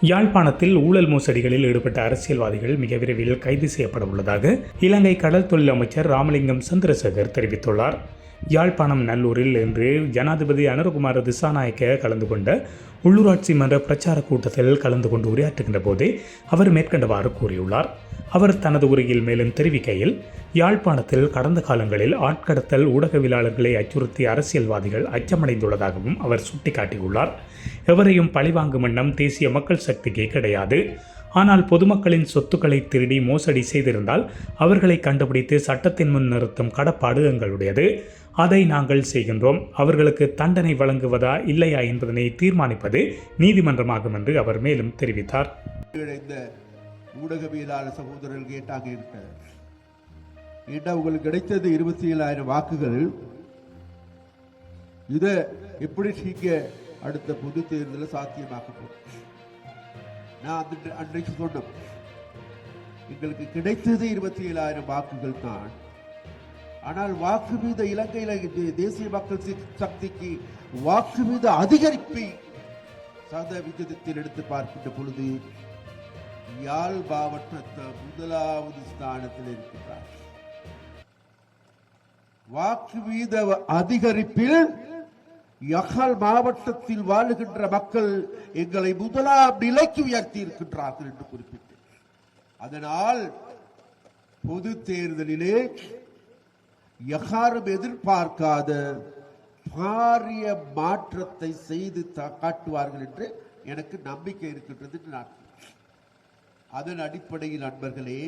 யாழ்ப்பாணத்தில் ஊழல் மோசடிகளில் ஈடுபட்ட அரசியல்வாதிகள் மிக விரைவில் கைது செய்யப்பட உள்ளதாக இலங்கை கடல் தொழில் அமைச்சர் ராமலிங்கம் சந்திரசேகர் தெரிவித்துள்ளார். யாழ்ப்பாணம் நல்லூரில் இன்று ஜனாதிபதி அனுரகுமார திசாநாயக்க கலந்து கொண்ட உள்ளூராட்சி மன்ற பிரச்சார கூட்டத்தில் கலந்து கொண்டு உரையாற்றுகின்ற போதே அவர் மேற்கண்டவாறு கூறியுள்ளார். அவர் தனது உரையில் மேலும் தெரிவிக்கையில் யாழ்ப்பாணத்தில் கடந்த காலங்களில் ஆட்கடத்தல் ஊடகவியலாளர்களை அச்சுறுத்தி அரசியல்வாதிகள் அச்சமடைந்துள்ளதாகவும் அவர் சுட்டிக்காட்டியுள்ளார். எவரையும் பழிவாங்கும் எண்ணம் தேசிய மக்கள் சக்திக்கு கிடையாது. ஆனால் பொதுமக்களின் சொத்துக்களை திருடி மோசடி செய்திருந்தால் அவர்களை கண்டுபிடித்து சட்டத்தின் முன் நிறுத்தும் கடப்பாடு எங்களுடையது. அதை நாங்கள் செய்கின்றோம். அவர்களுக்கு தண்டனை வழங்குவதா இல்லையா என்பதனை தீர்மானிப்பது நீதிமன்றமாகும் என்று அவர் மேலும் தெரிவித்தார். ஊடகவியலாளர் சகோதரர்கள் கேட்டாக இருக்கிறார் ஏண்டா உங்களுக்கு கிடைத்தது இருபத்தி ஏழாயிரம் வாக்குகள்? இதை எப்படி நீங்க அடுத்த பொது தேர்தலில் சாத்தியமாக்க நான் அன்றைக்கு சொன்னேன் எங்களுக்கு கிடைத்தது இருபத்தி ஏழாயிரம் வாக்குகள் தான் ஆனால் வாக்கு வீத இலங்கையில தேசிய மக்கள் சக்திக்கு வாக்கு மீத அதிகரிப்பை சதவிகிதத்தில் எடுத்து பார்க்கின்ற பொழுது யாழ் மாவட்டத்தை முதலாவது ஸ்தானத்தில் இருக்கிறார் வாக்கு வீத அதிகரிப்பில் யகல் மாவட்டத்தில் வாழுகின்ற மக்கள் எங்களை முதலாம் நிலைக்கு உயர்த்தி இருக்கின்றார்கள் என்று குறிப்பிட்டு அதனால் பொது தேர்தலிலே யாரும் எதிர்பார்க்காத பாரிய மாற்றத்தை செய்து த- காட்டுவார்கள் என்று எனக்கு நம்பிக்கை இருக்கின்றது நான் அதன் அடிப்படையில் நண்பர்களே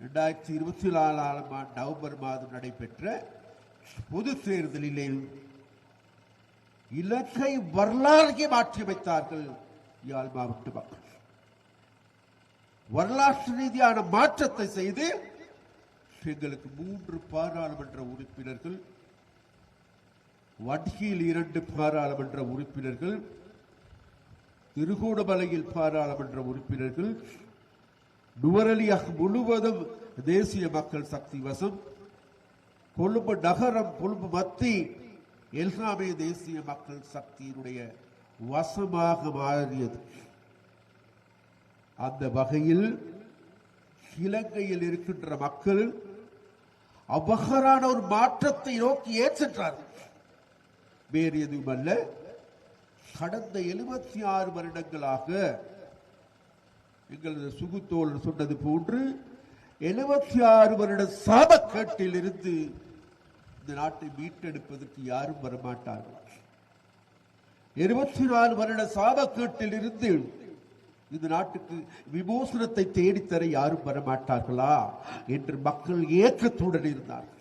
ரெண்டாயிரத்தி இருபத்தி நாலாம் ஆண்டு நவம்பர் மாதம் நடைபெற்ற பொது தேர்தலிலே இலக்கை வரலாறுகே மாற்றியமைத்தார்கள் யாழ் மாவட்ட மக்கள். வரலாற்று ரீதியான மாற்றத்தை செய்து எங்களுக்கு மூன்று பாராளுமன்ற உறுப்பினர்கள் வட்கியில் இரண்டு பாராளுமன்ற உறுப்பினர்கள் திருகோணமலையில் பாராளுமன்ற உறுப்பினர்கள் நுவரலியாக முழுவதும் தேசிய மக்கள் சக்தி வசம் கொழும்பு நகரம் கொழும்பு மத்தி எல்லாமே தேசிய மக்கள் சக்தியினுடைய வசமாக மாறியது. அந்த வகையில் இலங்கையில் இருக்கின்ற மக்கள் அபகரான ஒரு மாற்றத்தை நோக்கி ஏன் சென்றார்கள்? வேறு எதுவும் அல்ல. கடந்த எழுபத்தி ஆறு வருடங்களாக எங்களது சுகுத்தோழர் சொன்னது போன்று எழுபத்தி ஆறு வருட சாபக்கேட்டில் இருந்து இந்த நாட்டை மீட்டெடுப்பதற்கு யாரும் வரமாட்டார்கள். இருபத்தி நாலு வருட சாபக்கேட்டில் இருந்து இந்த நாட்டுக்கு விமோசனத்தை தேடித்தர யாரும் வரமாட்டார்களா என்று மக்கள் ஏக்கத்துடன் இருந்தார்கள்.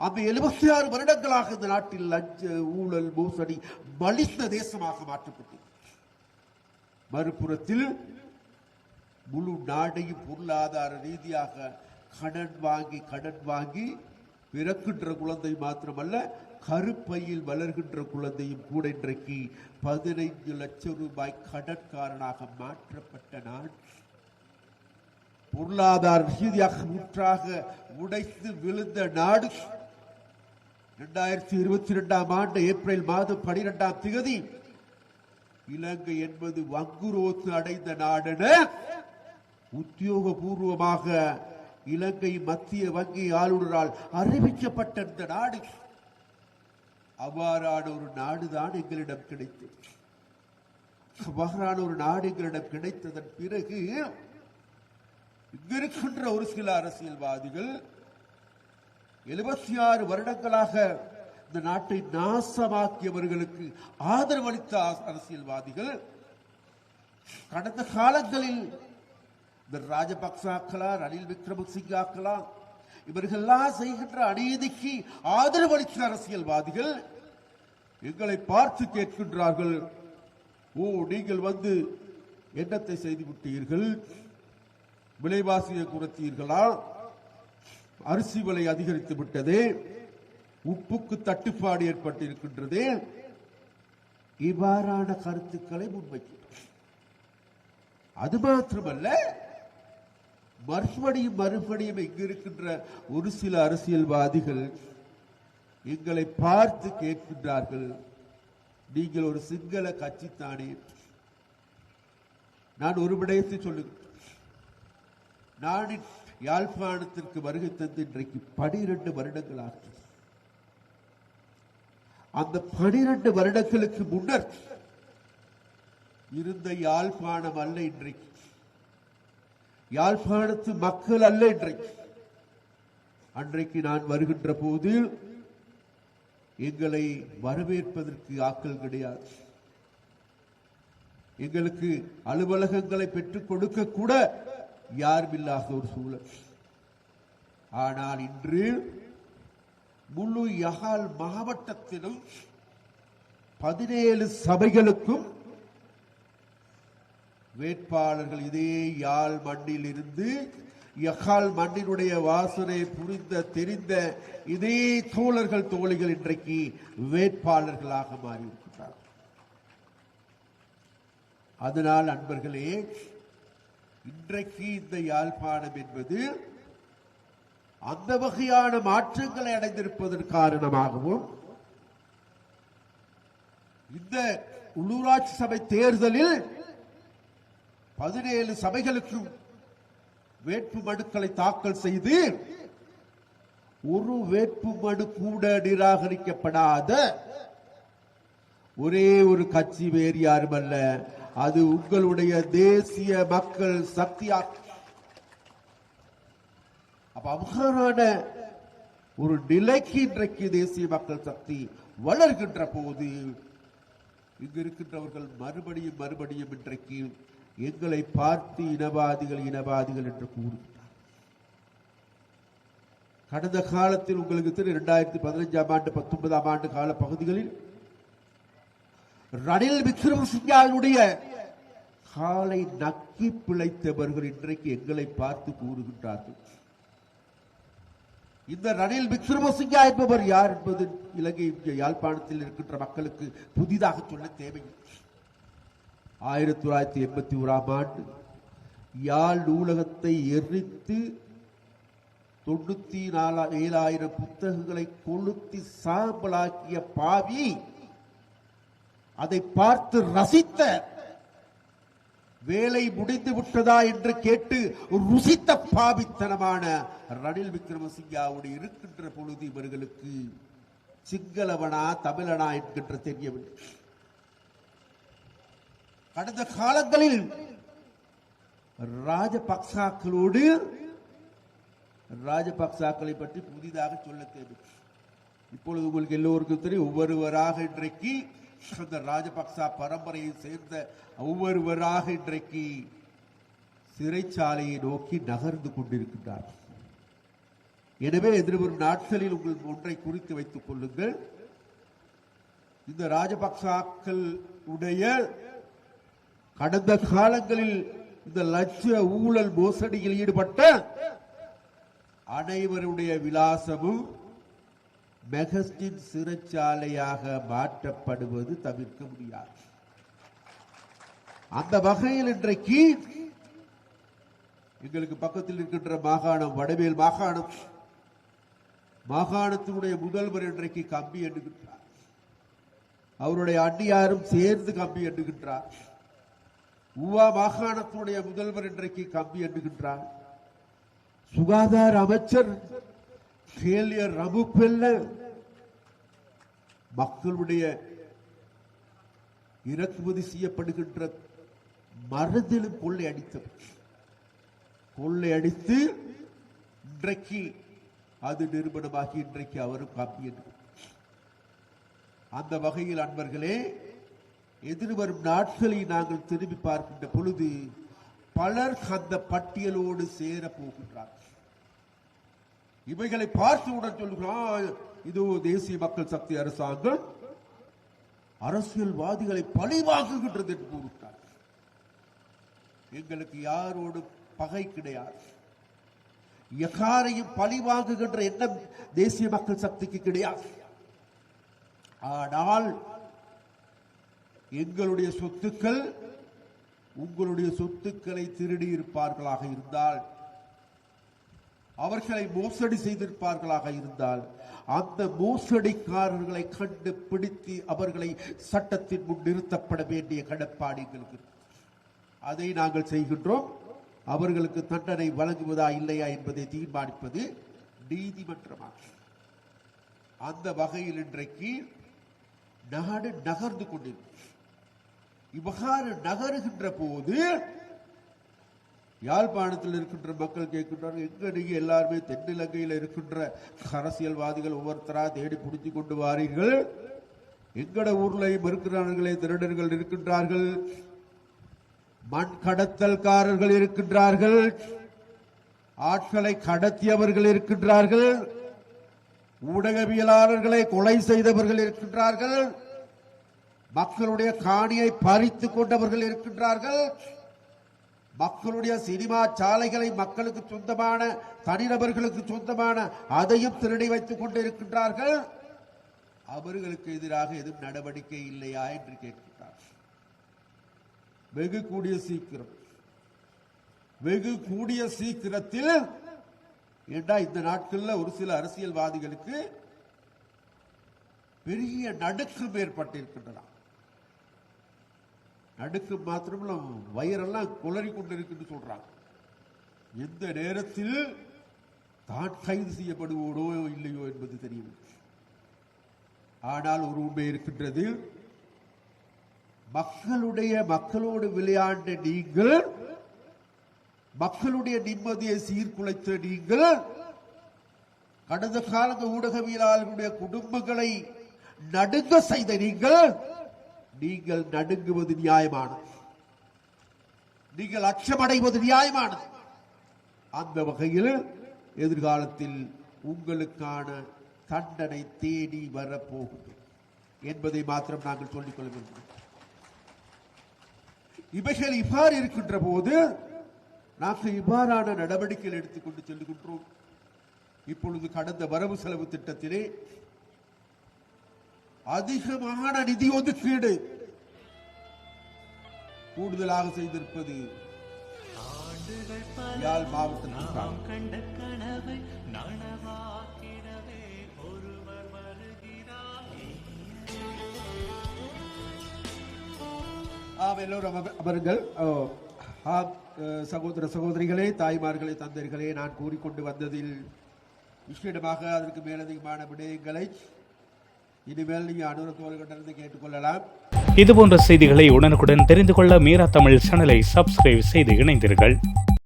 அந்த எழுபத்தி ஆறு வருடங்களாக இந்த நாட்டில் லஞ்ச ஊழல் மோசடி மலிந்த தேசமாக மாற்றப்பட்டது மறுபுறத்தில் முழு நாடையும் பொருளாதார ரீதியாக கடன் வாங்கி கடன் வாங்கி பிறக்கின்ற குழந்தை மாத்திரமல்ல கருப்பையில் வளர்கின்ற குழந்தையும் கூட இன்றைக்கு பதினைந்து லட்சம் ரூபாய் கடற்காரனாக மாற்றப்பட்ட நாள். பொருளாதார ரீதியாக முற்றாக உடைத்து விழுந்த நாடு இரண்டாயிரத்தி இருபத்தி இரண்டாம் ஆண்டு ஏப்ரல் மாதம் பனிரெண்டாம் திகதி இலங்கை என்பது வங்குரோத்து அடைந்த நாடென உத்தியோகபூர்வமாக இலங்கை மத்திய வங்கி ஆளுநரால் அறிவிக்கப்பட்ட இந்த நாடு. அவ்வாறான ஒரு நாடுதான் எங்களிடம் கிடைத்தது. அவ்வாறான ஒரு நாடு எங்களிடம் கிடைத்ததன் பிறகு இங்க இருக்கின்ற ஒரு சில அரசியல்வாதிகள் எழுபத்தி ஆறு வருடங்களாக இந்த நாட்டை நாசமாக்கியவர்களுக்கு ஆதரவளித்த அரசியல்வாதிகள் கடந்த காலங்களில் இந்த ராஜபக்சாக்களா ரணில் விக்ரமசிங்காக்களா இவர்கள்லாம் செய்கின்ற அநீதிக்கு ஆதரவளித்த அரசியல்வாதிகள் எங்களை பார்த்து கேட்கின்றார்கள். ஓ நீங்கள் வந்து என்னத்தை செய்து விட்டீர்கள் விலைவாசியை குறைத்தீர்களா அரிசி விலை அதிகரித்து விட்டது. உப்புக்கு தட்டுப்பாடு ஏற்பட்டிருக்கின்றது. இவ்வாறான கருத்துக்களை முன்வைக்கிறோம். அது மாத்திரமல்ல மறுபடியும் மறுபடியும் இங்கிருக்கின்ற ஒரு சில அரசியல்வாதிகள் எங்களை பார்த்து கேட்கின்றார்கள். நீங்கள் ஒரு சிங்கள கட்சி தானே? நான் ஒரு விடயத்தை சொல்லுங்கள் நான் யாழ்ப்பாணத்திற்கு வருகை தந்து இன்றைக்கு பனிரெண்டு வருடங்கள் ஆகும் அந்த பனிரெண்டு வருடங்களுக்கு முன்னர் இருந்த யாழ்ப்பாணம் அல்ல இன்றைக்கு. யாழ்ப்பாணத்து மக்கள் அல்ல இன்றைக்கு. அன்றைக்கு நான் வருகின்ற போது எங்களை வரவேற்பதற்கு ஆக்கள் கிடையாது. எங்களுக்கு அலுவலகங்களை பெற்றுக் கொடுக்க கூட யாரும் இல்லாத ஒரு சூழல். ஆனால் இன்று முழு யகால் மாவட்டத்திலும் பதினேழு சபைகளுக்கும் வேட்பாளர்கள் இதே யாழ் மண்ணில் இருந்து யகால் மண்ணினுடைய வாசனை புரிந்த தெரிந்த இதே தோழர்கள் தோழிகள் இன்றைக்கு வேட்பாளர்களாக மாறியிருக்கிறார் அதனால் அன்பர்களே இன்றைக்கு இந்த யாழ்ப்பாணம் என்பது அந்த வகையான மாற்றங்களை அடைந்திருப்பதன் காரணமாகவும் இந்த உள்ளூராட்சி சபை தேர்தலில் பதினேழு சபைகளுக்கும் வேட்பு மனுக்களை தாக்கல் செய்து ஒரு வேட்பு மனு கூட நிராகரிக்கப்படாத ஒரே ஒரு கட்சி வேறு அல்ல அது உங்களுடைய தேசிய மக்கள் சக்தியா அப்ப அவ்வாறான ஒரு நிலைக்கு இன்றைக்கு தேசிய மக்கள் சக்தி வளர்கின்ற போது இங்கு இருக்கின்றவர்கள் மறுபடியும் மறுபடியும் இன்றைக்கு எங்களை பார்த்து இனவாதிகள் இனவாதிகள் என்று கூறுகிறார். கடந்த காலத்தில் உங்களுக்கு தெரியும் இரண்டாயிரத்தி பதினைஞ்சாம் ஆண்டு பத்தொன்பதாம் ஆண்டு கால பகுதிகளில் ரணில் விக்ரமசிங்காவுடைய காலை நக்கி பிழைத்தவர்கள் இன்றைக்கு எங்களை பார்த்து கூறுகின்றார்கள். இந்த ரணில் விக்ரமசிங்கா என்பவர் யார் என்பது இலங்கை யாழ்ப்பாணத்தில் இருக்கின்ற மக்களுக்கு புதிதாக சொல்ல தேவையில்லை. ஆயிரத்தி தொள்ளாயிரத்தி எண்பத்தி ஓராம் ஆண்டு யாழ் நூலகத்தை எரித்து தொண்ணூத்தி நாலா ஏழாயிரம் புத்தகங்களை கொளுத்தி சாம்பலாக்கிய பாவி அதை பார்த்து ரசித்த வேலை முடிந்து விட்டதா என்று கேட்டு ருசித்த பாவித்தனமான ரணில் விக்ரமசிங்காவுடைய இருக்கின்ற பொழுது இவர்களுக்கு சிங்களவனா தமிழனா என்கின்ற தெரியவில்லை கடந்த காலங்களில் ராஜபக்சாக்களோடு ராஜபக்சாக்களை பற்றி புதிதாக சொல்ல தேவை இப்பொழுது உங்களுக்கு எல்லோருக்கும் தெரியும் ஒவ்வொருவராக இன்றைக்கு அந்த ராஜபக்சா பரம்பரையை சேர்ந்த ஒவ்வொருவராக இன்றைக்கு சிறைச்சாலையை நோக்கி நகர்ந்து கொண்டிருக்கின்றார். எனவே எதிர்வரும் நாட்களில் உங்கள் ஒன்றை குறித்து வைத்துக் கொள்ளுங்கள். இந்த ராஜபக்சாக்கள் உடைய கடந்த காலங்களில் இந்த லட்ச ஊழல் மோசடியில் ஈடுபட்ட அனைவருடைய விலாசமும் மெகஸ்டின் சிறைச்சாலையாக மாற்றப்படுவது தவிர்க்க முடியாது. அந்த வகையில் இன்றைக்கு எங்களுக்கு பக்கத்தில் இருக்கின்ற மாகாணம் வடமேல் மாகாணம் மாகாணத்தினுடைய முதல்வர் இன்றைக்கு கம்பி எண்ணுகின்றார். அவருடைய அண்ணியாரும் சேர்ந்து கம்பி எண்ணுகின்றார். உவா மாகாணத்தினுடைய முதல்வர் இன்றைக்கு கம்பி எண்ணுகின்றார். சுகாதார அமைச்சர் கேலியர் ரமுப்பெல்ல மக்களுடைய இறக்குமதி செய்யப்படுகின்ற மருந்திலும் கொள்ளை அடித்தவர். கொள்ளை அடித்து இன்றைக்கு அது நிறுவனமாகி இன்றைக்கு அவரும் காப்பி அந்த வகையில் அன்பர்களே எதிர்வரும் நாட்களை நாங்கள் திரும்பி பார்க்கின்ற பொழுது பலர் அந்த பட்டியலோடு சேர போகின்றார்கள் இவைகளை பார்த்தவுடன் சொல்லுகிறான் இதோ தேசிய மக்கள் சக்தி அரசாங்கம் அரசியல்வாதிகளை பழிவாக்குகின்றது என்று கூறுகிறார் எங்களுக்கு யாரோடு பகை கிடையாது. எகாரையும் பழிவாங்குகின்ற எண்ணம் தேசிய மக்கள் சக்திக்கு கிடையாது. ஆனால் எங்களுடைய சொத்துக்கள் உங்களுடைய சொத்துக்களை திருடியிருப்பார்களாக இருந்தால் அவர்களை மோசடி செய்திருப்பார்களாக இருந்தால் அந்த மோசடிக்காரர்களை கண்டு பிடித்து அவர்களை சட்டத்தின் முன் நிறுத்தப்பட வேண்டிய கடப்பாடு எங்களுக்கு. அதை நாங்கள் செய்கின்றோம். அவர்களுக்கு தண்டனை வழங்குவதா இல்லையா என்பதை தீர்மானிப்பது நீதிமன்றமாக அந்த வகையில் இன்றைக்கு நாடு நகர்ந்து கொண்டிருக்கும் இவ்வாறு நகருகின்ற போது யாழ்ப்பாணத்தில் இருக்கின்ற மக்கள் கேட்கின்றார்கள் எங்க நீங்க எல்லாருமே தென்னிலங்கையில் இருக்கின்ற அரசியல்வாதிகள் ஒவ்வொருத்தரா தேடி பிடித்து கொண்டு வாரீர்கள்? எங்கட ஊர்லையும் இருக்கிறார்களே திருடர்கள் இருக்கின்றார்கள் மண் கடத்தல்காரர்கள் இருக்கின்றார்கள் ஆட்களை கடத்தியவர்கள் இருக்கின்றார்கள் ஊடகவியலாளர்களை கொலை செய்தவர்கள் இருக்கின்றார்கள் மக்களுடைய காணியை பறித்து கொண்டவர்கள் இருக்கின்றார்கள். மக்களுடைய சினிமா சாலைகளை மக்களுக்கு சொந்தமான தனிநபர்களுக்கு சொந்தமான அதையும் திருடி வைத்துக் கொண்டு இருக்கின்றார்கள். அவர்களுக்கு எதிராக எதுவும் நடவடிக்கை இல்லையா என்று கேட்கின்றார். வெகு கூடிய சீக்கிரம். வெகு கூடிய சீக்கிரத்தில் ஏண்டா இந்த நாட்கள்ல ஒரு சில அரசியல்வாதிகளுக்கு பெரிய நடுக்கம் ஏற்பட்டிருக்கின்றன நடுக்கு மாத்திரமில்ல வயிறெல்லாம் குளறி கொண்டிருக்குன்னு சொல்றாங்க எந்த நேரத்தில் தான் கைது செய்யப்படுவோனோ இல்லையோ என்பது தெரியும். ஆனால் ஒரு உண்மை இருக்கின்றது. மக்களுடைய மக்களோடு விளையாண்ட நீங்கள் மக்களுடைய நிம்மதியை சீர்குலைத்த நீங்கள் கடந்த காலங்க ஊடகவியலாளர்களுடைய குடும்பங்களை நடுங்க செய்த நீங்கள் நீங்கள் நடுங்குவது நியாயமானது. நீங்கள் அச்சமடைவது நியாயமானது. அந்த வகையில் எதிர்காலத்தில் உங்களுக்கான தண்டனை தேடி வரப்போகுது என்பதை மாத்திரம் நாங்கள் சொல்லிக்கொள்ள வேண்டும். இவைகள் இவ்வாறு இருக்கின்ற போது நாங்கள் இவ்வாறான நடவடிக்கைகள் எடுத்துக்கொண்டு செல்கின்றோம். இப்பொழுது கடந்த வரவு செலவு திட்டத்திலே அதிகமான நிதி ஒதுக்கீடு. கூடுதலாக செய்திருப்பது யாழ் மாவட்டத்திற்காக ஆம் எல்லோரும் அம- அமருங்கள். ஆம் சகோதர சகோதரிகளே தாய்மார்களே தந்தையர்களே நான் கூறிக்கொண்டு வந்ததில் விசேடமாக அதற்கு மேலதிகமான விடயங்களை இனிமேல் நீங்கள் அனுரத்தோடு கேட்டுக்கொள்ளலாம். இதுபோன்ற செய்திகளை உடனுக்குடன் தெரிந்து கொள்ள மீரா தமிழ் சேனலை சப்ஸ்கிரைப் செய்து இணைந்தீர்கள்